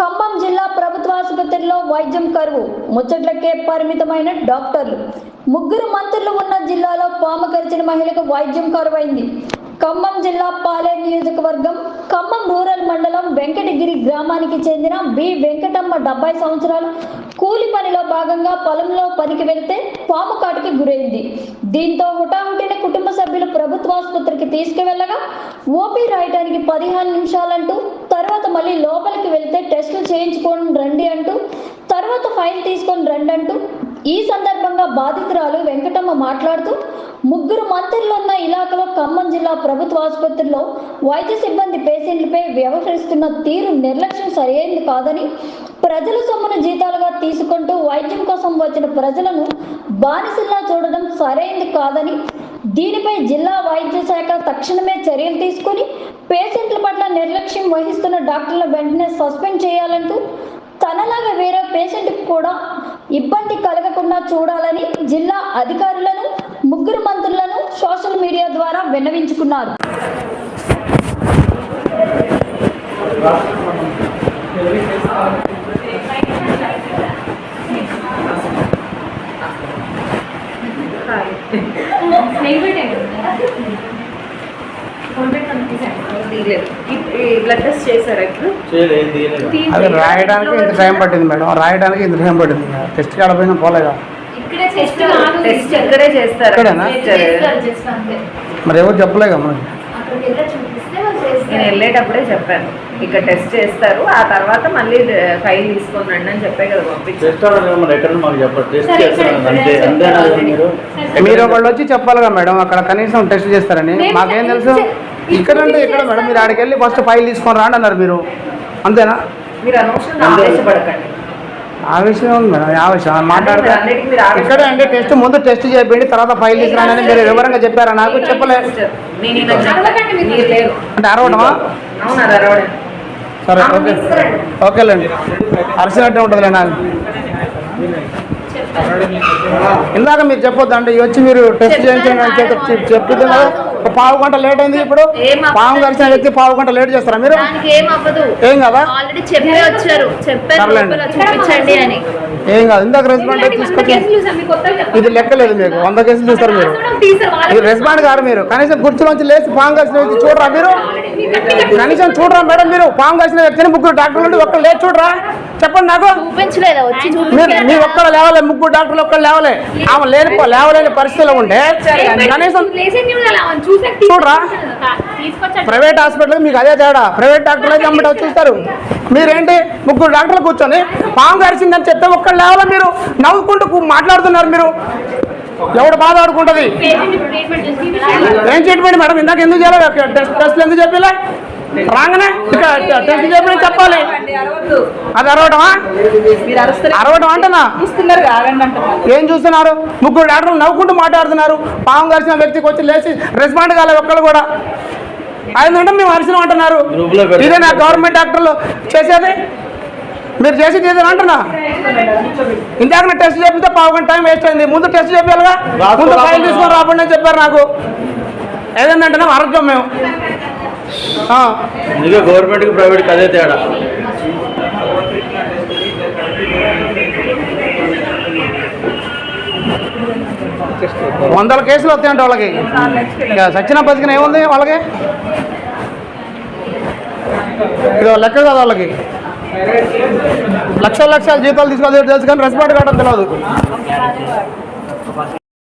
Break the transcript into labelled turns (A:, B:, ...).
A: ఖమ్మం జిల్లా ప్రభుత్వ ఆసుపత్రిలో వైద్యం కరువు. ముచ్చట్లకే పరిమితమైన డాక్టర్లు. ముగ్గురు మంత్రులు ఉన్న జిల్లాలో పాము కరిచిన మహిళకు వైద్యం కరువైంది. ఖమ్మం జిల్లా పాలేరు నియోజకవర్గం ఖమ్మం రూరల్ మండలం వెంకటగిరి గ్రామానికి చెందిన బి. వెంకటమ్మ డెబ్బై సంవత్సరాలు. కూలి పనిలో భాగంగా పొలంలో పనికి వెళ్తే పాము కాటుకి గురైంది. దీంతో హుటాహుటిన కుటుంబ సభ్యులు ప్రభుత్వాసుపత్రి తీసుకువెళ్ళగా ఓపీ రాయడానికి పదిహేను నిమిషాలంటూ తర్వాత మళ్ళీ లోపలికి వెళ్తే టెస్టులు చేయించుకొని రండి అంటూ తర్వాత ఫైల్ తీసుకొని రండి అంటూ ఈ సందర్భంగా బాధితురాలు వెంకటమ్మ మాట్లాడుతూ ముగ్గురు మంత్రులు ఉన్న ఇలాకలో ఖమ్మం జిల్లా ప్రభుత్వ ఆసుపత్రిలో వైద్య సిబ్బంది పేషెంట్లపై వ్యవహరిస్తున్న తీరు నిర్లక్ష్యం సరైనది కాదని ప్రజల సొమ్మును జీతాలుగా తీసుకుంటూ వైద్యం కోసం వచ్చిన ప్రజలను బానిసల్లా చూడడం సరైనది కాదని దీనిపై జిల్లా వైద్య శాఖ తక్షణమే చర్యలు తీసుకుని పేషెంట్ల పట్ల నిర్లక్ష్యం వహిస్తున్న డాక్టర్ల వెంటనే సస్పెండ్ చేయాలంటూ తనలాగా వేరే పేషెంట్కి కూడా ఇబ్బంది కలగకుండా చూడాలని జిల్లా అధికారులను ముగ్గురు మంత్రులను సోషల్ మీడియా ద్వారా విన్నవించుకున్నారు.
B: బ్లడ్ టెస్ట్ చేశారా ఇప్పుడు?
C: అది రాయడానికి ఇంత టైం పట్టింది మేడం. రాయడానికి ఇంత టైం పట్టింది. టెస్ట్ కాడ పోయినా పోలేదా?
D: ఇక్కడే టెస్ట్
B: ఇక్కడే చేస్తారా?
C: మరి ఎవరు చెప్పలేగా మనకి
B: నేను వెళ్ళేటప్పుడే చెప్పాను. ఇక్కడ టెస్ట్ చేస్తారు. ఆ తర్వాత మళ్ళీ ఫైల్ తీసుకొని రండి అని చెప్పే కదా పంపించారు
E: మరి?
C: ఒకళ్ళు వచ్చి చెప్పాలిగా మేడం. అక్కడ కనీసం టెస్ట్ చేస్తారని. మాకేం తెలుసు? ఇక్కడ అంటే ఇక్కడ మేడం మీరు ఆడికి వెళ్ళి ఫస్ట్ ఫైల్ తీసుకొని రాండి అన్నారు మీరు. అంతేనా?
B: మీరు అనవసరంగా
E: అంతే.
B: ఆవేశపడకండి.
C: ఆ విషయం ఉంది మేడం ఆ విషయం మాట్లాడితే ఇక్కడే అంటే టెస్ట్ ముందు టెస్ట్ చేయండి తర్వాత ఫైల్ తీసుకురానని మీరు వివరంగా చెప్పారా? నాకు చెప్పలే.
B: నేను ఇలా చెప్పాను.
D: అరవకండి మీరు.
B: మీరు లేరు.
C: అంటే అరవడమా సరే ఓకే. ఓకేలేండి. అరిసినట్టే ఉంటుందిలే నాకు. ఇందాక మీరు చెప్పొద్దు అంటే ఇవి వచ్చి మీరు టెస్ట్ చేయించండి అని చెప్పి చెప్తుంది కదా. పావు గంట లేట్ అయింది ఇప్పుడు. పాము కలిసిన వ్యక్తి పావు గంట లేట్ చేస్తారా మీరు?
D: ఏం
C: కదా? ఏం కాదు. ఇందాక రెస్పాండ్ తీసుకొచ్చి ఇది లెక్కలేదు మీకు. వంద కేసులు చూస్తారు మీరు. ఇది రెస్పాండ్ గారు మీరు. కనీసం కుర్చీలోంచి లేచి పాము కలిసిన వ్యక్తి చూడరా మీరు? కనీసం చూడరా మేడం మీరు? పాము కలిసిన వ్యక్తిని ముగ్గురు డాక్టర్లు ఒక్కరు లేచి చూడరా? చెప్పండి నాకు.
D: చూపించలేదా? వచ్చి
C: మీరు మీ ఒక్కరు లేవలే ముగ్గురు డాక్టర్లు ఒక్కరు లేవలే. ఆమె లేని లేవలేని పరిస్థితిలో ఉంటే కనీసం చూడరా? ప్రైవేట్ హాస్పిటల్ మీకు అదే తేడా. ప్రైవేట్ డాక్టర్లు అయితే అమ్మట చూస్తారు. మీరేంటి? ముగ్గురు డాక్టర్లు కూర్చొని పాము కరిచిందని చెప్తే ఒక్కరు లేవాల మీరు. నవ్వుకుంటూ మాట్లాడుతున్నారు మీరు. ఎవడు బాధ ఆడుకుంటుంది ఏం ట్రీట్మెంట్ మేడం? ఇందాక ఎందుకు చేయాలి? టెస్ట్ టెస్ట్లు ఎందుకు చెప్పలే? రాగానే? ఇక టెస్ట్ చెప్పాలి. అది అరవటమా? అరవటం అంటనా ఏం చూస్తున్నారు? ముగ్గురు డాక్టర్లు నవ్వుకుంటూ మాట్లాడుతున్నారు. పాము కలిసిన వ్యక్తికి వచ్చి లేచి రెస్పాండ్ కాలేదు ఒక్కళ్ళు కూడా. అయిందంటే మేము అరిసినాం అంటున్నారు. ఇదే నా గవర్నమెంట్ డాక్టర్లు చేసేది? మీరు చేసేది ఏదైనా అంటున్నా? ఇందాక టెస్ట్ చేపిస్తే పావు గంట టైం వేస్ట్ అయింది. ముందు టెస్ట్ చేయాలిగా ముందు ఫైల్ తీసుకొని రాబండి అని చెప్పారు నాకు. ఏదంటే ఆరోగ్యం మేము.
E: అందుకే గవర్నమెంట్కి ప్రైవేట్కి అదే తేడా.
C: వందల కేసులు వస్తాయంట వాళ్ళకి. సచిన బతికిన ఏముంది వాళ్ళకి? ఇదో లెక్క కదా వాళ్ళకి. లక్షల లక్షల జీతాలు తీసుకోవాలి తెలుసు కానీ రెస్పాండ్ కావడం తెలియదు